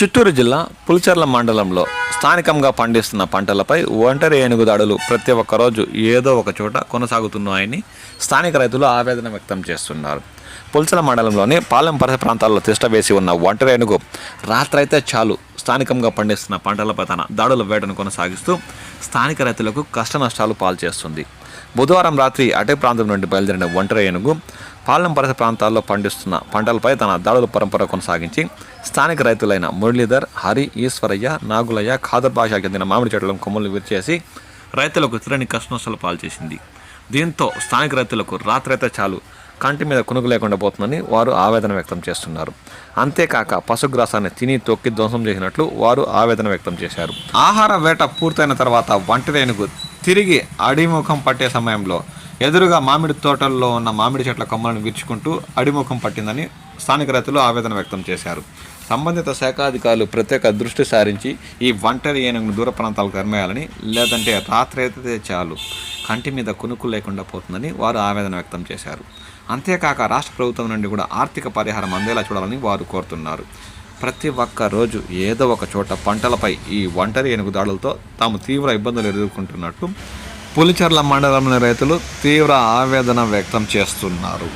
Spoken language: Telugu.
చిత్తూరు జిల్లా పులిచెర్ల మండలంలో స్థానికంగా పండిస్తున్న పంటలపై ఒంటరి ఏనుగు దాడులు ప్రతి ఒక్క రోజు ఏదో ఒక చోట కొనసాగుతున్నాయని స్థానిక రైతులు ఆవేదన వ్యక్తం చేస్తున్నారు. పులిచెల మండలంలోని పాలెం పరిసర ప్రాంతాల్లో తిష్ట వేసి ఉన్న ఒంటరి ఏనుగు రాత్రైతే చాలు స్థానికంగా పండిస్తున్న పంటలపై తన దాడుల వేటను కొనసాగిస్తూ స్థానిక రైతులకు కష్ట నష్టాలు పాల్చేస్తుంది బుధవారం రాత్రి అటే ప్రాంతం నుండి బయలుదేరిన ఒంటరి ఏనుగు పాలెం పరిసర ప్రాంతాల్లో పండిస్తున్న పంటలపై తన దాడుల పరంపర కొనసాగించి స్థానిక రైతులైన మురళీధర్ హరి ఈశ్వరయ్య నాగులయ్య ఖాదర్ భాషకు చెందిన మామిడి చెట్లను కొమ్ములు విరిచేసి రైతులకు తిరని కష్టనష్టాలు పాల్చేసింది దీంతో స్థానిక రైతులకు రాత్రైతే చాలు కంటి మీద కునుకు లేకుండా పోతుందని వారు ఆవేదన వ్యక్తం చేస్తున్నారు. అంతేకాక పశుగ్రాసాన్ని తిని తొక్కి ధ్వంసం చేసినట్లు వారు ఆవేదన వ్యక్తం చేశారు. ఆహార వేట పూర్తయిన తర్వాత వంటరేనుగు తిరిగి అడిముఖం పట్టే సమయంలో ఎదురుగా మామిడి తోటల్లో ఉన్న మామిడి చెట్ల కొమ్మలను విరుచుకుంటూ అడిముఖం పట్టిందని స్థానిక రైతులు ఆవేదన వ్యక్తం చేశారు. సంబంధిత శాఖాధికారులు ప్రత్యేక దృష్టి సారించి ఈ ఒంటరి ఏనుగును దూర ప్రాంతాలకు తరిమేయాలని లేదంటే రాత్రి అయితే చాలు. కంటి మీద కునుకు లేకుండా పోతుందని వారు ఆవేదన వ్యక్తం చేశారు. అంతేకాక రాష్ట్ర ప్రభుత్వం నుండి కూడా ఆర్థిక పరిహారం అందేలా చూడాలని వారు కోరుతున్నారు. ప్రతి ఒక్క రోజు ఏదో ఒక చోట పంటలపై ఈ ఒంటరి ఏనుగు దాడులతో తాము తీవ్ర ఇబ్బందులు ఎదుర్కొంటున్నట్టు పులిచెర్ల మండలంలోని రైతులు తీవ్ర ఆవేదన వ్యక్తం చేస్తున్నారు.